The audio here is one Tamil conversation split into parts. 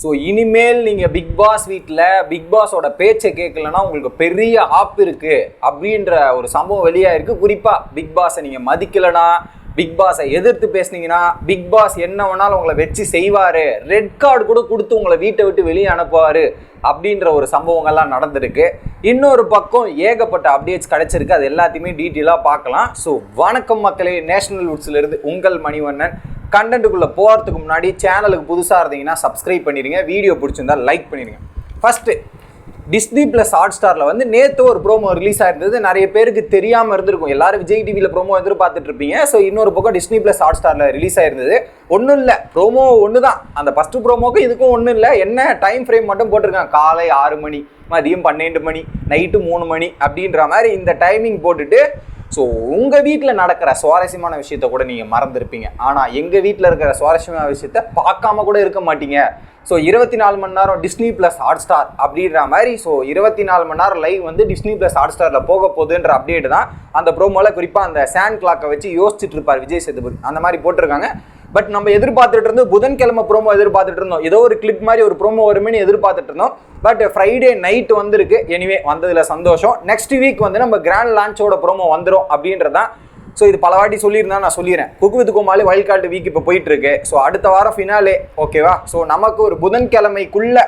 ஸோ இனிமேல் நீங்கள் பிக் பாஸ் வீட்டில் பிக் பாஸோட பேச்சை கேட்கலன்னா உங்களுக்கு பெரிய ஆப் இருக்குது அப்படின்ற ஒரு சம்பவம் வெளியாகிருக்கு குறிப்பாக பிக் பாஸை நீங்கள் மதிக்கலைன்னா பிக் பாஸை எதிர்த்து பேசுனீங்கன்னா பிக் பாஸ் என்ன வேணாலும் உங்களை வச்சு செய்வார். ரெட் கார்டு கூட கொடுத்து உங்களை வீட்டை விட்டு வெளியே அனுப்புவார். அப்படின்ற ஒரு சம்பவங்கள்லாம் நடந்திருக்கு. இன்னொரு பக்கம் ஏகப்பட்ட அப்டேட்ஸ் கிடச்சிருக்கு. அது எல்லாத்தையுமே டீட்டெயிலாக பார்க்கலாம். ஸோ வணக்கம் மக்களே. நேஷனல் வுட்ஸ்லேருந்து உங்கள் மணிவண்ணன். கண்டென்ட்டுக்குள்ளே போகிறதுக்கு முன்னாடி சேனலுக்கு புதுசாக இருந்தீங்கன்னா சப்ஸ்கிரைப் பண்ணிடுங்க வீடியோ பிடிச்சிருந்தா லைக் பண்ணிடுங்க ஃபஸ்ட்டு டிஸ்னி ப்ளஸ் ஹாட் ஸ்டாரில் வந்து நேற்று ஒரு ப்ரோமோ ரிலீஸ் ஆயிருந்தது. நிறைய பேருக்கு தெரியாமல் இருந்திருக்கும். எல்லாரும் விஜய் டிவியில் ப்ரோமோ எதிர்பார்த்துட்டு இருப்பீங்க. ஸோ இன்னொரு பக்கம் டிஸ்னி ப்ளஸ் ஹாட் ஸ்டாரில் ரிலீஸ் ஆயிருந்தது. ஒன்றும் இல்லை. ப்ரோமோ ஒன்று தான் அந்த ஃபஸ்ட்டு ப்ரோமோக்கும் இதுக்கும் ஒன்றும் இல்லை. என்ன டைம் ஃப்ரேம் மட்டும் போட்டிருக்காங்க. காலை ஆறு மணி மதியம் பன்னெண்டு மணி நைட்டு மூணு மணி அப்படின்ற மாதிரி இந்த டைமிங் போட்டுட்டு ஸோ உங்கள் வீட்டில் நடக்கிற சுவாரஸ்யமான விஷயத்த கூட நீங்கள் மறந்துருப்பீங்க. ஆனால் எங்கள் வீட்டில் இருக்கிற சுவாரஸ்யமான விஷயத்த பார்க்காம கூட இருக்க மாட்டீங்க. ஸோ இருபத்தி நாலு மணி நேரம் டிஸ்னி ப்ளஸ் ஹாட் ஸ்டார் அப்படின்ற மாதிரி ஸோ இருபத்தி நாலு மணி நேரம் லைவ் வந்து டிஸ்னி ப்ளஸ் ஹாட் ஸ்டாரில் போக போகுதுன்ற அப்டேட் தான் அந்த ப்ரோமோவில் குறிப்பாக அந்த சேண்ட் கிளாக்கை வச்சு யோசிச்சுட்டு இருப்பார் விஜய் சேதுபதி. அந்த மாதிரி போட்டிருக்காங்க. பட் நம்ம எதிர்பார்த்துட்டு இருந்தோம் புதன்கிழமை ப்ரோமோ எதிர்பார்த்துட்டு இருந்தோம். ஏதோ ஒரு கிளிப் மாதிரி ஒரு ப்ரோமோ வருமேனு எதிர்பார்த்துட்டு இருந்தோம். பட் ஃப்ரைடே நைட் வந்திருக்கு. எனிவே வந்ததில் சந்தோஷம். நெக்ஸ்ட் வீக் வந்து நம்ம கிராண்ட் லான்ச்சோட ப்ரோமோ வந்துடும் அப்படின்றதான் ஸோ இது பல வாட்டி சொல்லியிருந்தா நான் சொல்லிடுறேன். குக்கு வித் கோமாளி வைல்ட் கார்டு வீக் இப்போ போயிட்டு இருக்கு. ஸோ அடுத்த வாரம் ஃபினாலே ஓகேவா ஸோ நமக்கு ஒரு புதன்கிழமைக்குள்ள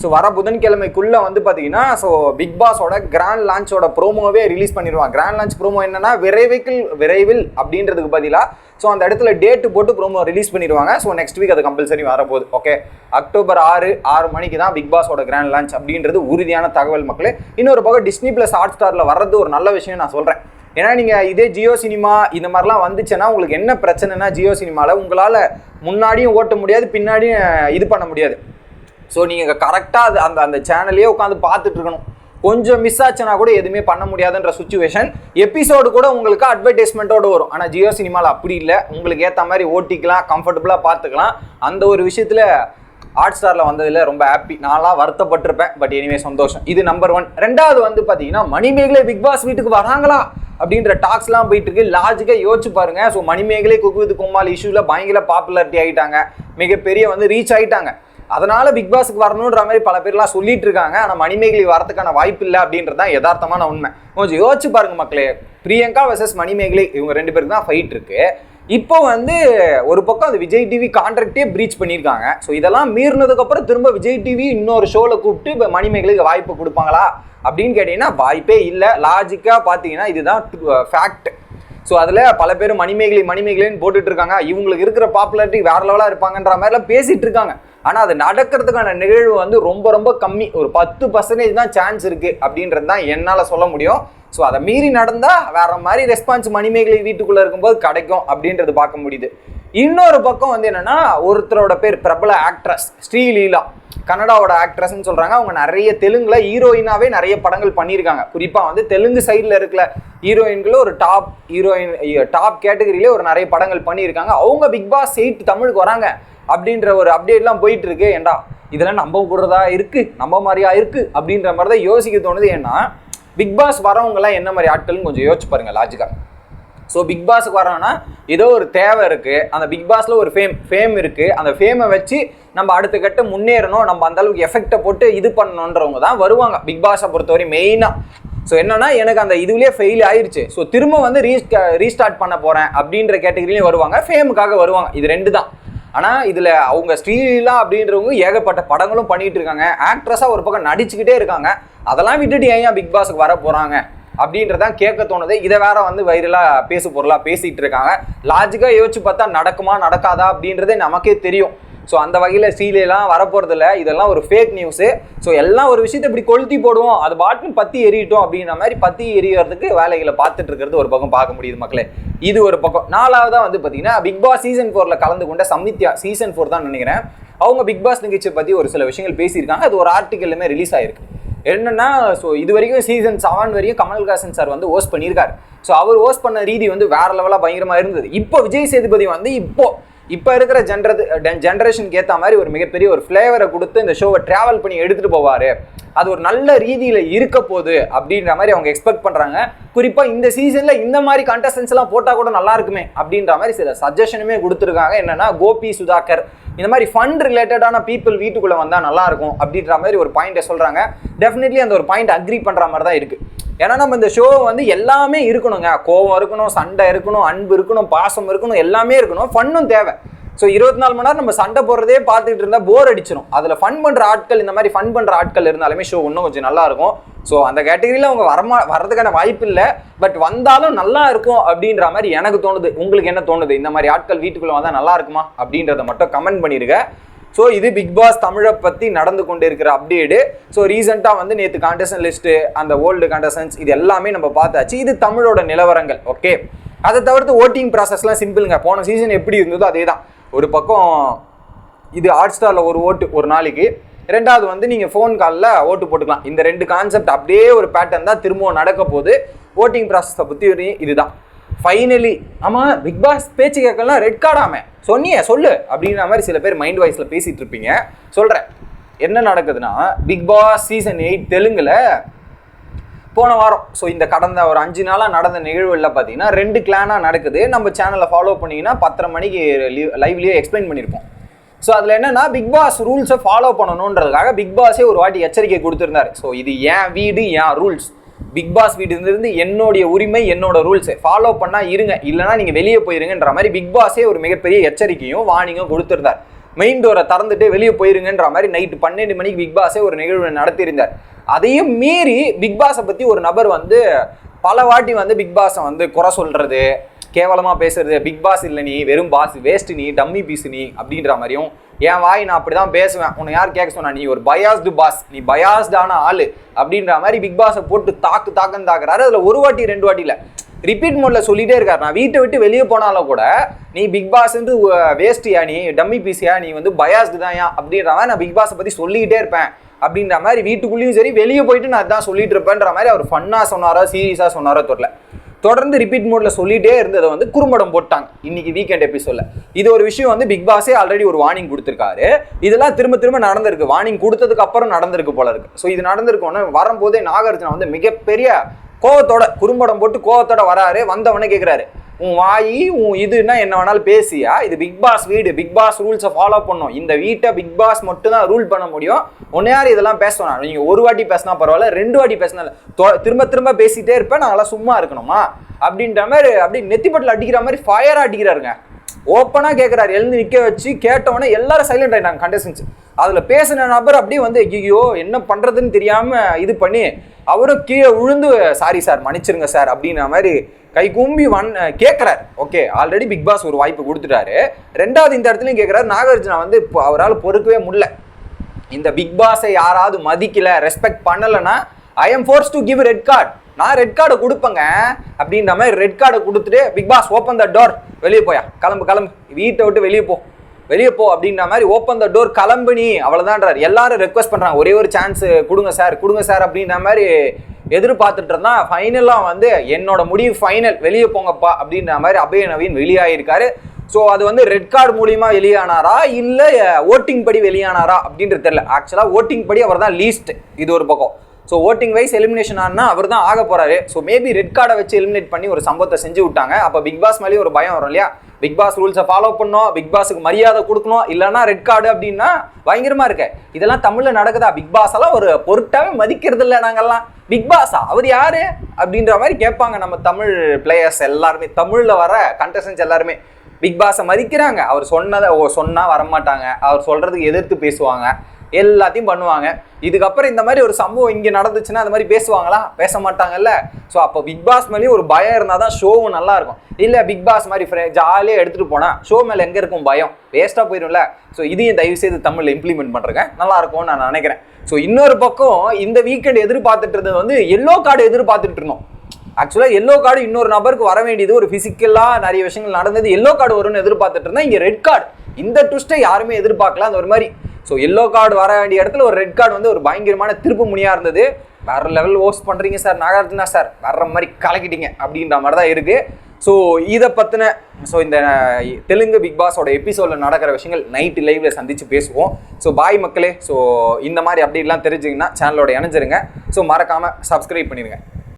ஸோ வர புதன்கிழமைக்குள்ளே வந்து பார்த்தீங்கன்னா ஸோ பிக் பாஸோட கிராண்ட் லான்ச்சோட ப்ரோமோவே ரிலீஸ் பண்ணிடுவாங்க. கிராண்ட் லான்ச் ப்ரோமோ என்னன்னா விரைவில் விரைவில் அப்படின்றதுக்கு பதிலாக ஸோ அந்த இடத்துல டேட்டு போட்டு ப்ரோமோ ரிலீஸ் பண்ணிடுவாங்க. ஸோ நெக்ஸ்ட் வீக் அது கம்பல்சரி வரப்போகுது. ஓகே அக்டோபர் ஆறு ஆறு மணிக்கு தான் பிக் பாஸோட கிராண்ட் லான்ச் அப்படின்றது உறுதியான தகவல் மக்களே. இன்னொரு பக்கம் டிஸ்னி ப்ளஸ் ஹாட் ஸ்டாரில் வர்றது ஒரு நல்ல விஷயம் நான் சொல்கிறேன் ஏன்னா நீங்கள் இதே ஜியோ சினிமா இந்த மாதிரிலாம் வந்துச்சுன்னா உங்களுக்கு என்ன பிரச்சனைனா ஜியோ சினிமாவில் உங்களால் முன்னாடியும் ஓட்ட முடியாது பின்னாடியும் இது பண்ண முடியாது. ஸோ நீங்கள் கரெக்டாக அது அந்த அந்த சேனல்லையே உட்காந்து பார்த்துட்டு இருக்கணும் கொஞ்சம் மிஸ் ஆச்சுன்னா கூட எதுவுமே பண்ண முடியாதுன்ற சுச்சுவேஷன் எபிசோடு கூட உங்களுக்கு அட்வர்டைஸ்மெண்ட்டோட வரும். ஆனால் ஜியோ சினிமாவில் அப்படி இல்லை. உங்களுக்கு ஏற்ற மாதிரி ஓட்டிக்கலாம் கம்ஃபர்டபுளாக பார்த்துக்கலாம். அந்த ஒரு விஷயத்தில் ஹாட் ஸ்டாரில் வந்ததில் ரொம்ப ஹாப்பி நான்லாம் வருத்தப்பட்டிருப்பேன். பட் எனிவே சந்தோஷம். இது நம்பர் ஒன் ரெண்டாவது வந்து பார்த்தீங்கன்னா மணிமேகலை பிக் பாஸ் வீட்டுக்கு வராங்களா? அப்படின்ற டாக்ஸ்லாம் போயிட்டு இருக்கு லாஜிக்காக யோசிச்சு பாருங்க. ஸோ மணிமேகலை குக்வித் கும்மால் இஷ்யூவில் பயங்கர பாப்புலாரிட்டி ஆகிட்டாங்க மிகப்பெரிய வந்து ரீச் ஆகிட்டாங்க அதனால பிக் பாஸ்க்கு வரணுன்ற மாதிரி பல பேர்லாம் சொல்லிட்டு இருக்காங்க. ஆனால் மணிமேகலை வரதுக்கான வாய்ப்பு இல்லை அப்படின்றது தான் யதார்த்தமான உண்மை. கொஞ்சம் யோசிச்சு பாருங்க மக்களே. பிரியங்கா வர்சஸ் மணிமேகலை இவங்க ரெண்டு பேருக்கு தான் ஃபைட் இருக்கு. இப்போ வந்து ஒரு பக்கம் அது விஜய் டிவி கான்ட்ராக்டே ப்ரீச் பண்ணியிருக்காங்க ஸோ இதெல்லாம் மீறினதுக்கப்புறம் திரும்ப விஜய் டிவி இன்னொரு ஷோவில் கூப்பிட்டு இப்போ மணிமேகலைக்கு வாய்ப்பு கொடுப்பாங்களா? அப்படின்னு கேட்டிங்கன்னா வாய்ப்பே இல்லை. லாஜிக்காக பார்த்தீங்கன்னா இதுதான் uh, ஃபேக்ட் ஸோ அதில் பல பேர் மணிமேகலை மணிமேகலைன்னு போட்டுட்டு இருக்காங்க. இவங்களுக்கு இருக்கிற பாப்புலாரிட்டி வேற லெவலாக இருப்பாங்கன்ற மாதிரிலாம் பேசிட்டு இருக்காங்க. ஆனால் அது நடக்கிறதுக்கான நிகழ்வு வந்து ரொம்ப ரொம்ப கம்மி. ஒரு பத்து பர்சன்டேஜ் தான் சான்ஸ் இருக்குது அப்படின்றது தான் என்னால் சொல்ல முடியும். ஸோ அதை மீறி நடந்தால் வேற மாதிரி ரெஸ்பான்ஸ் மணிமேகலை வீட்டுக்குள்ளே இருக்கும்போது கிடைக்கும் அப்படின்றது பார்க்க முடியுது. இன்னொரு பக்கம் வந்து என்னன்னா ஒருத்தரோட பேர் பிரபல ஆக்ட்ரஸ் ஸ்ரீலீலா. கனடாவோட ஆக்ட்ரஸ்ன்னு சொல்கிறாங்க அவங்க நிறைய தெலுங்கில் ஹீரோயினாவே நிறைய படங்கள் பண்ணியிருக்காங்க. குறிப்பாக வந்து தெலுங்கு சைடில் இருக்கிற ஹீரோயின்களும் ஒரு டாப் ஹீரோயின் டாப் கேட்டகரியிலே ஒரு நிறைய படங்கள் பண்ணியிருக்காங்க. அவங்க பிக் பாஸ் எயிட் தமிழுக்கு வராங்க அப்படின்ற ஒரு அப்டேட்லாம் போயிட்டு இருக்கு ஏண்டா இதெல்லாம் நம்ப கூடதா இருக்குது நம்ப மாதிரியா இருக்குது அப்படின்ற மாதிரி தான் யோசிக்க தோணுது. ஏன்னா பிக் பாஸ் வரவங்கலாம் என்ன மாதிரி ஆட்கள்னு கொஞ்சம் யோசிச்சு பாருங்கள் லாஜிக்கா ஸோ பிக் பாஸுக்கு வரோன்னா ஏதோ ஒரு தேவை இருக்குது அந்த பிக் பாஸில் ஒரு ஃபேம் ஃபேம் இருக்குது அந்த ஃபேமை வச்சு நம்ம அடுத்த கட்ட முன்னேறணும். நம்ம அந்த அளவுக்கு எஃபெக்டை போட்டு இது பண்ணணுன்றவங்க தான் வருவாங்க. பிக் பாஸை பொறுத்தவரை மெயினாக ஸோ என்னன்னா எனக்கு அந்த இதுலேயே ஃபெயில் ஆயிடுச்சு ஸோ திரும்ப வந்து ரீஸ்ட் ரீஸ்டார்ட் பண்ண போகிறேன் அப்படின்ற கேட்டகரிலையும் வருவாங்க. ஃபேமுக்காக வருவாங்க. இது ரெண்டு தான். ஆனால் இதில் அவங்க ஸ்ரீலீலா அப்படின்றவங்க ஏகப்பட்ட படங்களும் பண்ணிகிட்டு இருக்காங்க. ஆக்ட்ரஸாக ஒரு பக்கம் நடிச்சுக்கிட்டே இருக்காங்க. அதெல்லாம் விட்டுட்டு ஏன் ஏன் பிக் பாஸுக்கு வர போகிறாங்க அப்படின்றதான் கேட்க தோணுது. இதை வேற வந்து வைரலாக பேசு பொருளாக பேசிகிட்டு இருக்காங்க. லாஜிக்காக யோசிச்சு பார்த்தா நடக்குமா நடக்காதா அப்படின்றதே நமக்கே தெரியும். ஸோ அந்த வகையில் சீலையெல்லாம் வரப்போகிறதில்ல இதெல்லாம் ஒரு ஃபேக் நியூஸு ஸோ எல்லாம் ஒரு விஷயத்தை இப்படி கொளுத்தி போடுவோம். அது பாட்டுன்னு பற்றி எரியட்டும் அப்படின்ற மாதிரி பற்றி எரியறதுக்கு வேலைகளை பார்த்துட்டு இருக்கிறது ஒரு பக்கம் பார்க்க முடியுது மக்களே. இது ஒரு பக்கம். நாலாவதாக வந்து பார்த்தீங்கன்னா பிக் பாஸ் சீசன் ஃபோரில் கலந்து கொண்ட சமித்யா சீசன் ஃபோர் தான் நினைக்கிறேன். அவங்க பிக் பாஸ் நிகழ்ச்சியை பற்றி ஒரு சில விஷயங்கள் பேசியிருக்காங்க. அது ஒரு ஆர்டிக்கல்லுமே ரிலீஸ் ஆயிருக்கு. என்னன்னா ஸோ இது வரைக்கும் சீசன் செவன் வரையும் கமல்ஹாசன் சார் வந்து ஹோஸ்ட் பண்ணியிருக்காரு. ஸோ அவர் ஹோஸ்ட் பண்ண ரீதி வந்து வேற லெவலாக பயங்கரமாக இருந்தது. இப்போ விஜய் சேதுபதி வந்து இப்போ இப்போ இருக்கிற ஜென்ரது ஜென்ரேஷனுக்கு ஏற்ற மாதிரி ஒரு மிகப்பெரிய ஒரு ஃப்ளேவரை கொடுத்து இந்த ஷோவை ட்ராவல் பண்ணி எடுத்துகிட்டு போவார். அது ஒரு நல்ல ரீதியில் இருக்க போகுது அப்படின்ற மாதிரி அவங்க எக்ஸ்பெக்ட் பண்ணுறாங்க குறிப்பாக இந்த சீசனில் இந்த மாதிரி கண்டஸ்டன்ஸ்லாம் எல்லாம் கூட நல்லா இருக்குமே அப்படின்ற மாதிரி சில சஜஷனுமே கொடுத்துருக்காங்க. என்னென்னா கோபி சுதாகர் இந்த மாதிரி ஃபண்ட் ரிலேட்டடான பீப்புள் வீட்டுக்குள்ளே வந்தால் நல்லாயிருக்கும் அப்படின்ற மாதிரி ஒரு பாயிண்ட்டை சொல்கிறாங்க டெஃபினெட்லி அந்த ஒரு பாயிண்ட் அக்ரி பண்ணுற மாதிரி தான் இருக்குது ஏன்னா நம்ம இந்த ஷோ வந்து எல்லாமே இருக்கணுங்க. கோவம் இருக்கணும் சண்டை இருக்கணும் அன்பு இருக்கணும் பாசம் இருக்கணும் எல்லாமே இருக்கணும். ஃபன்னும் தேவை. ஸோ இருபத்தி நாலு மணி நேரம் நம்ம சண்டை போடுறதே பார்த்துட்டு இருந்தால் போர் அடிச்சிடும் அதில் ஃபன் பண்ணுற ஆட்கள் இந்த மாதிரி ஃபன் பண்ணுற ஆட்கள் இருந்தாலுமே ஷோ இன்னும் கொஞ்சம் நல்லாயிருக்கும் ஸோ அந்த கேட்டகரியில் அவங்க வரமா வர்றதுக்கான வாய்ப்பு இல்லை பட் வந்தாலும் நல்லா இருக்கும் அப்படின்ற மாதிரி எனக்கு தோணுது. உங்களுக்கு என்ன தோணுது? இந்த மாதிரி ஆட்கள் வீட்டுக்குள்ளே வந்தால் நல்லா இருக்குமா? அப்படின்றத மட்டும் கமெண்ட் பண்ணிருங்க. ஸோ இது பிக் பாஸ் தமிழை பற்றி நடந்து கொண்டு இருக்கிற அப்டேடு ஸோ ரீசெண்டாக வந்து நேற்று கான்டெஸ்டன் லிஸ்ட்டு அந்த ஓல்டு கான்டெஸ்டன்ஸ் இது எல்லாமே நம்ம பார்த்தாச்சு. இது தமிழோட நிலவரங்கள் ஓகே அதை தவிர்த்து ஓட்டிங் ப்ராசஸ்லாம் சிம்பிளுங்க போன சீசன் எப்படி இருந்ததோ அதே தான் ஒரு பக்கம் இது ஹாட் ஸ்டாரில் ஒரு ஓட்டு ஒரு நாளைக்கு. ரெண்டாவது வந்து நீங்கள் ஃபோன் காலில் ஓட்டு போட்டுக்கலாம். இந்த ரெண்டு கான்செப்ட் அப்படியே ஒரு பேட்டர்ன் தான் திரும்பவும் நடக்க போது ஓட்டிங் ப்ராசஸை பற்றி இதுதான். ஃபைனலி ஆமாம் பிக் பாஸ் பேச்சு கேட்கலாம் ரெட் கார்டாமே சொன்னியே சொல்லு அப்படின்ற மாதிரி சில பேர் மைண்ட் வாய்ஸில் பேசிகிட்டு இருப்பீங்க. சொல்கிறேன் என்ன நடக்குதுன்னா பிக் பாஸ் சீசன் எயிட் தெலுங்கில் போன வாரம். ஸோ இந்த கடந்த ஒரு அஞ்சு நாளாக நடந்த நிகழ்வுகளில் பார்த்தீங்கன்னா ரெண்டு கிளானாக நடக்குது. நம்ம சேனலை ஃபாலோ பண்ணிங்கன்னா பத்தரை மணிக்கு லைவ்லேயே எக்ஸ்பிளைன் பண்ணியிருப்போம். ஸோ அதில் என்னென்னா பிக் பாஸ் ரூல்ஸை ஃபாலோ பண்ணணுன்றதுக்காக பிக் பாஸே ஒரு வாட்டி எச்சரிக்கை கொடுத்துருந்தாரு. ஸோ இது ஏன் வீடு ஏன் ரூல்ஸ் பிக் பாஸ் வீடுலேருந்து என்னுடைய உரிமை என்னோட ரூல்ஸை ஃபாலோ பண்ணால் இருங்க. இல்லைனா நீங்கள் வெளியே போயிருங்கன்ற மாதிரி பிக் பாஸே ஒரு மிகப்பெரிய எச்சரிக்கையும் வார்னிங்கும் கொடுத்துருந்தார். மெயின் டோரை திறந்துட்டு வெளியே போயிருங்கன்ற மாதிரி நைட்டு பன்னெண்டு மணிக்கு பிக் பாஸே ஒரு நிகழ்வு நடத்தியிருந்தார். அதையும் மீறி பிக் பாஸை பற்றி ஒரு நபர் வந்து பல வாட்டி வந்து பிக் பாஸை வந்து குறை சொல்கிறது கேவலமாக பேசுறது பிக் பாஸ் இல்லை நீ வெறும் பாஸ் வேஸ்ட் நீ டம்மி பீஸ் நீ அப்படின்ற மாதிரியும் என் வாய் நான் அப்படி தான் பேசுவேன். உன்னை யார் கேட்க சொன்னா நீ ஒரு பயாஸ்டு பாஸ் நீ பயாஸ்டான ஆள் அப்படின்ற மாதிரி பிக் பாஸை போட்டு தாக்கு தாக்குன்னு தாக்குறாரு. அதில் ஒரு வாட்டி ரெண்டு வாட்டி இல்லை. ரிப்பீட் மோட்ல சொல்லிட்டே இருக்காரு. நான் வீட்டை விட்டு வெளியே போனாலும் கூட நீ பிக் பாஸ் வந்து வேஸ்டியா நீ டம்மி பீஸியா நீ வந்து பயாஸ்டு தான் அப்படின்ற மாதிரி நான் பிக் பாஸை பற்றி சொல்லிக்கிட்டே இருப்பேன். அப்படின்ற மாதிரி வீட்டுக்குள்ளேயும் சரி வெளியே போயிட்டு நான் அதான் சொல்லிட்டு இருப்பேன்ற மாதிரி அவர் ஃபன்னாக சொன்னாரோ சீரியஸாக சொன்னாரோ தெரில தொடர்ந்து ரிப்பீட் மோட்ல சொல்லிட்டே இருந்ததை வந்து குறும்படம் போட்டாங்க. இன்னைக்கு வீக்கெண்ட் எபிசோட்ல இது ஒரு விஷயம் வந்து பிக் பாஸே ஆல்ரெடி ஒரு வார்னிங் கொடுத்துருக்காரு. இதெல்லாம் திரும்ப திரும்ப நடந்திருக்கு. வார்னிங் கொடுத்ததுக்கு அப்புறம் நடந்திருக்கு போல இருக்கு. ஸோ இது நடந்திருக்கோன்னு வரும்போதே நாகார்ஜுனா வந்து மிகப்பெரிய கோவத்தோட குறும்படம் போட்டு கோவத்தோட வராரு. வந்தவனே கேட்குறாரு உன் வாய் உன் இதுன்னா என்ன வேணாலும் பேசியா? இது பிக் பாஸ் வீடு. பிக் பாஸ் ரூல்ஸை ஃபாலோ பண்ணும். இந்த வீட்டை பிக் பாஸ் மட்டும் தான் ரூல் பண்ண முடியும். ஒன்னே யார் இதெல்லாம் பேசணும் நீங்கள் ஒரு வாட்டி பேசினா பரவாயில்ல ரெண்டு வாட்டி பேசினா திரும்ப திரும்ப பேசிட்டே இருப்பேன். நாங்களாம் சும்மா இருக்கணுமா? அப்படின்ற மாதிரி அப்படி நெத்திப்பட்டில் அடிக்கிற மாதிரி ஃபயராக அடிக்கிறாருங்க. ஓப்பனாக கேட்குறாரு எழுந்து நிற்க வச்சு கேட்டவொடனே எல்லாரும் சைலண்ட் ஆகிட்டாங்க கண்டஸ்டன்ஸ் அதில் பேசின நபர் அப்படியே வந்து ஐயோ என்ன பண்ணுறதுன்னு தெரியாமல் இது பண்ணி அவரும் கீழே விழுந்து சாரி சார் மன்னிச்சிருங்க சார் அப்படின்ற மாதிரி கை கும்பி வன் கேட்குறாரு ஓகே ஆல்ரெடி பிக் பாஸ் ஒரு வாய்ப்பு கொடுத்துட்டாரு. ரெண்டாவது இந்த இடத்துலையும் கேட்குறாரு நாகார்ஜுனா வந்து இப்போ அவரால் பொறுக்கவே முடியல. இந்த பிக் பாஸை யாராவது மதிக்கல ரெஸ்பெக்ட் பண்ணலைன்னா I am force to give red card நான் ரெட் கார்டை கொடுப்பேங்க அப்படின்ற மாதிரி ரெட் கார்டை கொடுத்துட்டு big boss open the door வெளியே போயா. கிளம்பு கிளம்பு வீட்டை விட்டு வெளியே போ. வெளியே போ அப்படின்ற மாதிரி ஓப்பன் த டோர் கிளம்பு அவ்வளோதான்றார் எல்லாரும் ரெக்வஸ்ட் பண்ணுறாங்க ஒரே ஒரு சான்ஸ் கொடுங்க சார் கொடுங்க சார் அப்படின்ற மாதிரி எதிர்பார்த்துட்டு இருந்தா ஃபைனலாக வந்து என்னோட முடிவு ஃபைனல் வெளியே போங்கப்பா அப்படின்ற மாதிரி அபய நவீன் வெளியாகிருக்காரு ஸோ அது வந்து ரெட் கார்டு மூலியமாக வெளியானாரா? இல்லை ஓட்டிங் படி வெளியானாரா? அப்படின்றது தெரியல. ஆக்சுவலாக ஓட்டிங் படி அவர் தான் லீஸ்ட் இது ஒரு பக்கம். ஸோ ஓட்டிங் வைஸ் எலிமினேஷன் ஆனால் அவர் தான் ஆக போகிறாரு ஸோ மேபி ரெட் கார்டை வச்சு எலிமினேட் பண்ணி ஒரு சம்பவத்தை செஞ்சு விட்டாங்க. அப்போ பிக் பாஸ் மேலேயும் ஒரு பயம் வரும் இல்லையா? பிக் பாஸ் ரூல்ஸை ஃபாலோ பண்ணோம் பிக் பாஸுக்கு மரியாதை கொடுக்கணும். இல்லைன்னா ரெட் கார்டு அப்படின்னா பயங்கரமா இருக்க. இதெல்லாம் தமிழ்ல நடக்குதா? பிக் பாஸ் எல்லாம் ஒரு பொருட்டாவே மதிக்கிறது இல்லை நாங்கள்லாம் பிக் பாஸா அவர் யாரு? அப்படின்ற மாதிரி கேட்பாங்க நம்ம தமிழ் பிளேயர்ஸ் எல்லாருமே. தமிழ்ல வர கண்டஸ்டன்ஸ் எல்லாருமே. பிக் பாஸை மதிக்கிறாங்க. அவர் சொன்னதை ஓ சொன்னால் வரமாட்டாங்க. அவர் சொல்கிறதுக்கு எதிர்த்து பேசுவாங்க. எல்லாத்தையும் பண்ணுவாங்க. இதுக்கப்புறம் இந்த மாதிரி ஒரு சம்பவம் இங்கே நடந்துச்சுன்னா அந்த மாதிரி பேசுவாங்களா? பேச மாட்டாங்கல்ல. ஸோ அப்போ பிக் பாஸ் மேலேயும் ஒரு பயம் இருந்தால் தான் ஷோவும் நல்லா இருக்கும். இல்லை பிக் பாஸ் மாதிரி ஜாலியாக எடுத்துகிட்டு போனால் ஷோ மேலே எங்கே இருக்கும் பயம்? வேஸ்ட்டாக போயிடும்ல ஸோ இதையும் தயவு செய்து தமிழில் இம்ப்ளிமெண்ட் பண்ணுறேங்க நல்லா இருக்கும்னு நான் நினைக்கிறேன். ஸோ இன்னொரு பக்கம் இந்த வீக்கெண்ட் எதிர்பார்த்துட்டு இருந்தது வந்து எல்லோ கார்டு எதிர்பார்த்துட்டு இருந்தோம். ஆக்சுவலாக எல்லோ கார்டு இன்னொரு நபருக்கு வர வேண்டியது ஒரு ஃபிசிக்கலாக நிறைய விஷயங்கள் நடந்தது. எல்லோ கார்டு வரும்னு எதிர்பார்த்துட்டு இருந்தா இங்கே ரெட் கார்டு இந்த ட்விஸ்ட்டை யாருமே எதிர்பார்க்கல. அந்த ஒரு மாதிரி ஸோ எல்லோ கார்டு வர வேண்டிய இடத்துல ஒரு ரெட் கார்டு வந்து ஒரு பயங்கரமான திருப்பு முனியாக இருந்தது. வேற லெவல் ஓஸ் பண்ணுறீங்க சார் நாகார்ஜுனா சார் வர்ற மாதிரி கலக்கிட்டீங்க அப்படின்ற மாதிரி தான் இருக்குது ஸோ இதை பற்றின ஸோ இந்த தெலுங்கு பிக் பாஸோட எபிசோடில் நடக்கிற விஷயங்கள் நைட்டு லைவில் சந்தித்து பேசுவோம். ஸோ பாய் மக்களே. ஸோ இந்த மாதிரி அப்டேட்லாம் தெரிஞ்சிங்கன்னா சேனலோட இணைஞ்சிருங்க. ஸோ மறக்காமல் சப்ஸ்கிரைப் பண்ணிடுங்க